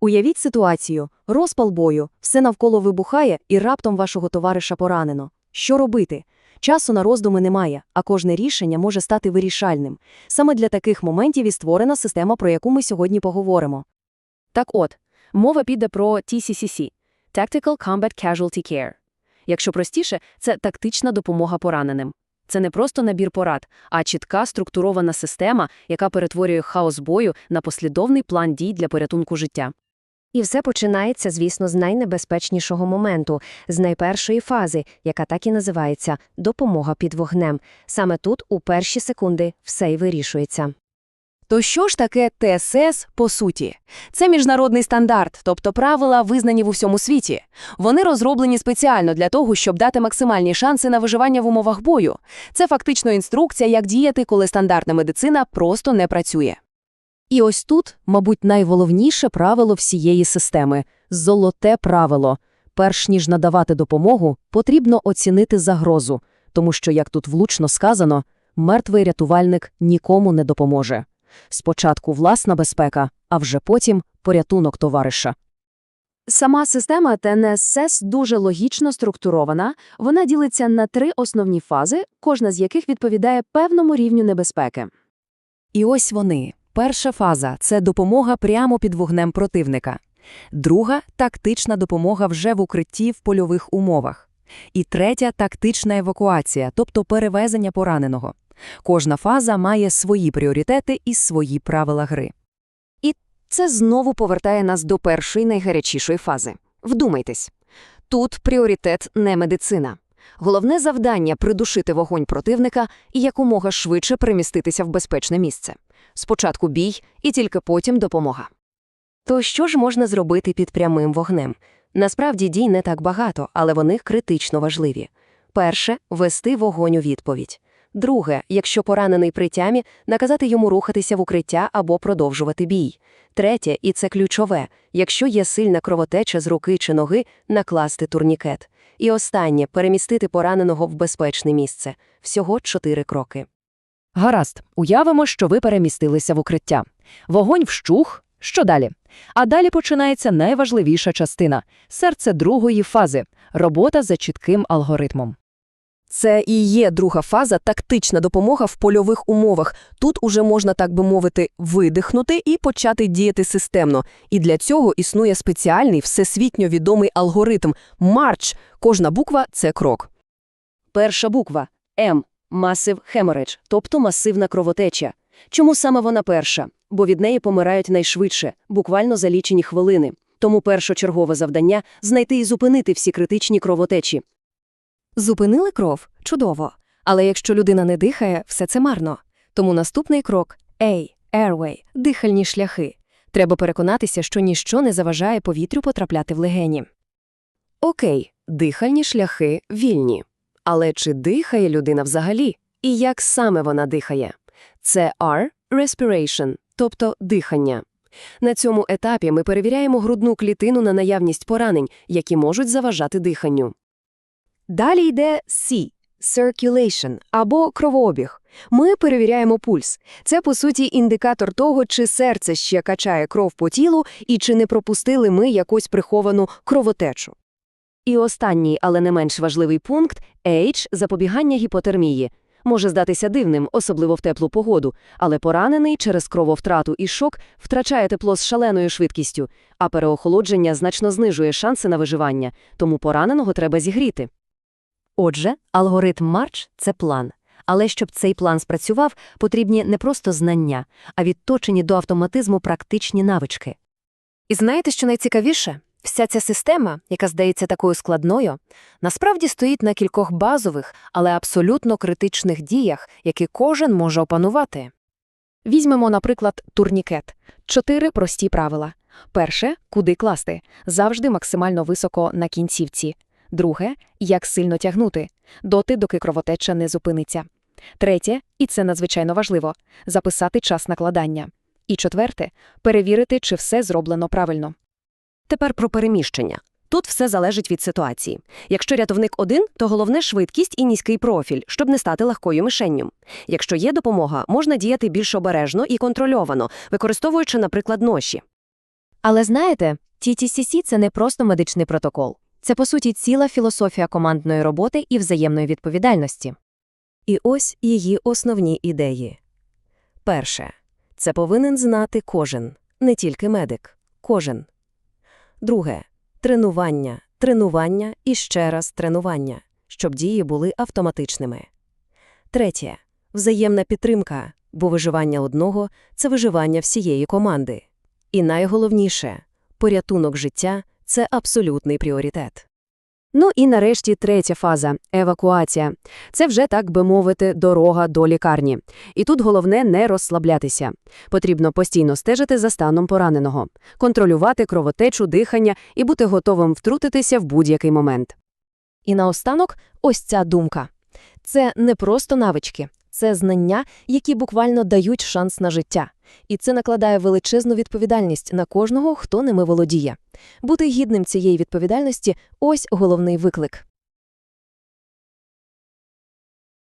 Уявіть ситуацію, розпал бою, все навколо вибухає і раптом вашого товариша поранено. Що робити? Часу на роздуми немає, а кожне рішення може стати вирішальним. Саме для таких моментів і створена система, про яку ми сьогодні поговоримо. Так от, мова піде про TCCC – Tactical Combat Casualty Care. Якщо простіше, це тактична допомога пораненим. Це не просто набір порад, а чітка структурована система, яка перетворює хаос бою на послідовний план дій для порятунку життя. І все починається, звісно, з найнебезпечнішого моменту, з найпершої фази, яка так і називається допомога під вогнем. Саме тут, у перші секунди, все й вирішується. То що ж таке ТСС по суті? Це міжнародний стандарт, тобто правила, визнані в усьому світі. Вони розроблені спеціально для того, щоб дати максимальні шанси на виживання в умовах бою. Це фактично інструкція, як діяти, коли стандартна медицина просто не працює. І ось тут, мабуть, найголовніше правило всієї системи – золоте правило. Перш ніж надавати допомогу, потрібно оцінити загрозу, тому що, як тут влучно сказано, мертвий рятувальник нікому не допоможе. Спочатку власна безпека, а вже потім порятунок товариша. Сама система ТНСС дуже логічно структурована. Вона ділиться на три основні фази, кожна з яких відповідає певному рівню небезпеки. І ось вони. Перша фаза – це допомога прямо під вогнем противника. Друга – тактична допомога вже в укритті в польових умовах. І третя – тактична евакуація, тобто перевезення пораненого. Кожна фаза має свої пріоритети і свої правила гри. І це знову повертає нас до першої найгарячішої фази. Вдумайтесь. Тут пріоритет не медицина. Головне завдання – придушити вогонь противника і якомога швидше переміститися в безпечне місце. Спочатку бій і тільки потім допомога. То що ж можна зробити під прямим вогнем? Насправді дій не так багато, але вони критично важливі. Перше – вести вогонь у відповідь. Друге, якщо поранений при тямі, наказати йому рухатися в укриття або продовжувати бій. Третє, і це ключове, якщо є сильна кровотеча з руки чи ноги, накласти турнікет. І останнє перемістити пораненого в безпечне місце. Всього чотири кроки. Гаразд, уявимо, що ви перемістилися в укриття. Вогонь вщух. Що далі? А далі починається найважливіша частина серце другої фази робота за чітким алгоритмом. Це і є друга фаза тактична допомога в польових умовах. Тут уже можна, так би мовити, видихнути і почати діяти системно. І для цього існує спеціальний всесвітньо відомий алгоритм марч. Кожна буква це крок. Перша буква М масив хеморидж, тобто масивна кровотеча. Чому саме вона перша? Бо від неї помирають найшвидше, буквально за лічені хвилини. Тому першочергове завдання знайти і зупинити всі критичні кровотечі. Зупинили кров? Чудово. Але якщо людина не дихає, все це марно. Тому наступний крок A – airway – дихальні шляхи. Треба переконатися, що ніщо не заважає повітрю потрапляти в легені. Окей, дихальні шляхи вільні. Але чи дихає людина взагалі? І як саме вона дихає? Це R – respiration, тобто дихання. На цьому етапі ми перевіряємо грудну клітину на наявність поранень, які можуть заважати диханню. Далі йде C – circulation або кровообіг. Ми перевіряємо пульс. Це, по суті, індикатор того, чи серце ще качає кров по тілу і чи не пропустили ми якусь приховану кровотечу. І останній, але не менш важливий пункт H – запобігання гіпотермії. Може здатися дивним, особливо в теплу погоду, але поранений через крововтрату і шок втрачає тепло з шаленою швидкістю, а переохолодження значно знижує шанси на виживання, тому пораненого треба зігріти. Отже, алгоритм Марч – це план. Але щоб цей план спрацював, потрібні не просто знання, а відточені до автоматизму практичні навички. І знаєте, що найцікавіше? Вся ця система, яка здається такою складною, насправді стоїть на кількох базових, але абсолютно критичних діях, які кожен може опанувати. Візьмемо, наприклад, турнікет. Чотири прості правила. Перше – куди класти. Завжди максимально високо на кінцівці. Друге – як сильно тягнути. Доти, доки кровотеча не зупиниться. Третє, і це надзвичайно важливо – записати час накладання. І четверте – перевірити, чи все зроблено правильно. Тепер про переміщення. Тут все залежить від ситуації. Якщо рятовник один, то головне швидкість і низький профіль, щоб не стати легкою мишенню. Якщо є допомога, можна діяти більш обережно і контрольовано, використовуючи, наприклад, ноші. Але знаєте, TTCC – це не просто медичний протокол. Це, по суті, ціла філософія командної роботи і взаємної відповідальності. І ось її основні ідеї. Перше. Це повинен знати кожен, не тільки медик. Кожен. Друге. Тренування, тренування і ще раз тренування, щоб дії були автоматичними. Третє. Взаємна підтримка, бо виживання одного – це виживання всієї команди. І найголовніше – порятунок життя – це абсолютний пріоритет. Ну і нарешті третя фаза – евакуація. Це вже, так би мовити, дорога до лікарні. І тут головне не розслаблятися. Потрібно постійно стежити за станом пораненого, контролювати кровотечу, дихання і бути готовим втрутитися в будь-який момент. І наостанок ось ця думка. Це не просто навички, це знання, які буквально дають шанс на життя. І це накладає величезну відповідальність на кожного, хто ними володіє. Бути гідним цієї відповідальності – ось головний виклик.